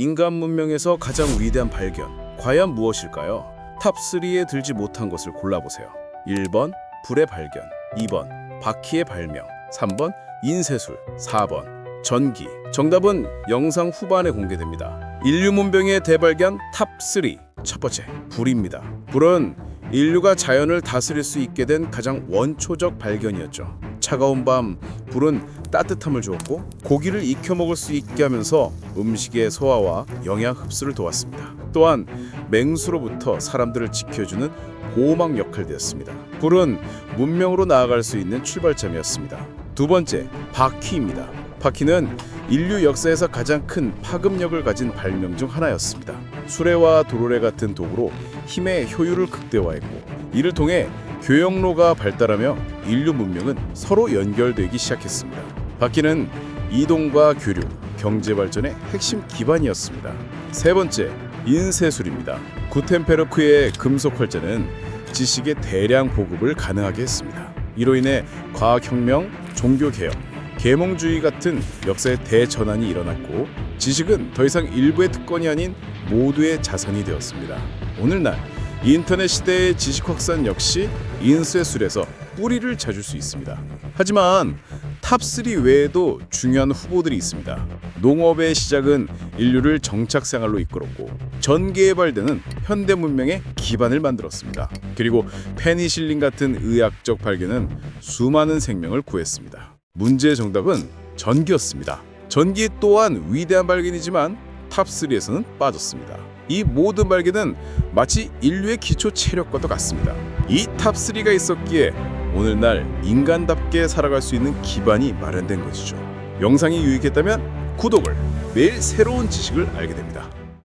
인간 문명에서 가장 위대한 발견, 과연 무엇일까요? 탑3에 들지 못한 것을 골라보세요. 1번, 불의 발견. 2번, 바퀴의 발명. 3번, 인쇄술. 4번, 전기. 정답은 영상 후반에 공개됩니다. 인류 문명의 대발견 탑3. 첫 번째, 불입니다. 불은 인류가 자연을 다스릴 수 있게 된 가장 원초적 발견이었죠. 차가운 밤, 불은 따뜻함을 주었고 고기를 익혀 먹을 수 있게 하면서 음식의 소화와 영양 흡수를 도왔습니다. 또한 맹수로부터 사람들을 지켜주는 보호막 역할되었습니다. 불은 문명으로 나아갈 수 있는 출발점이었습니다. 두 번째, 바퀴입니다. 바퀴는 인류 역사에서 가장 큰 파급력을 가진 발명 중 하나였습니다. 수레와 도로래 같은 도구로 힘의 효율을 극대화했고 이를 통해 교역로가 발달하며 인류 문명은 서로 연결되기 시작했습니다. 바퀴는 이동과 교류, 경제 발전의 핵심 기반이었습니다. 세 번째, 인쇄술입니다. 구텐페르크의 금속 활자는 지식의 대량 보급을 가능하게 했습니다. 이로 인해 과학혁명, 종교개혁, 계몽주의 같은 역사의 대전환이 일어났고 지식은 더 이상 일부의 특권이 아닌 모두의 자산이 되었습니다. 오늘날 인터넷 시대의 지식 확산 역시 인쇄술에서 뿌리를 찾을 수 있습니다. 하지만 탑3 외에도 중요한 후보들이 있습니다. 농업의 시작은 인류를 정착 생활로 이끌었고 전기의 발대는 현대 문명의 기반을 만들었습니다. 그리고 페니실린 같은 의학적 발견은 수많은 생명을 구했습니다. 문제의 정답은 전기였습니다. 전기 또한 위대한 발견이지만 탑3에서는 빠졌습니다. 이 모든 발견은 마치 인류의 기초 체력과도 같습니다. 이 탑3가 있었기에 오늘날 인간답게 살아갈 수 있는 기반이 마련된 것이죠. 영상이 유익했다면 구독을 매일 새로운 지식을 알게 됩니다.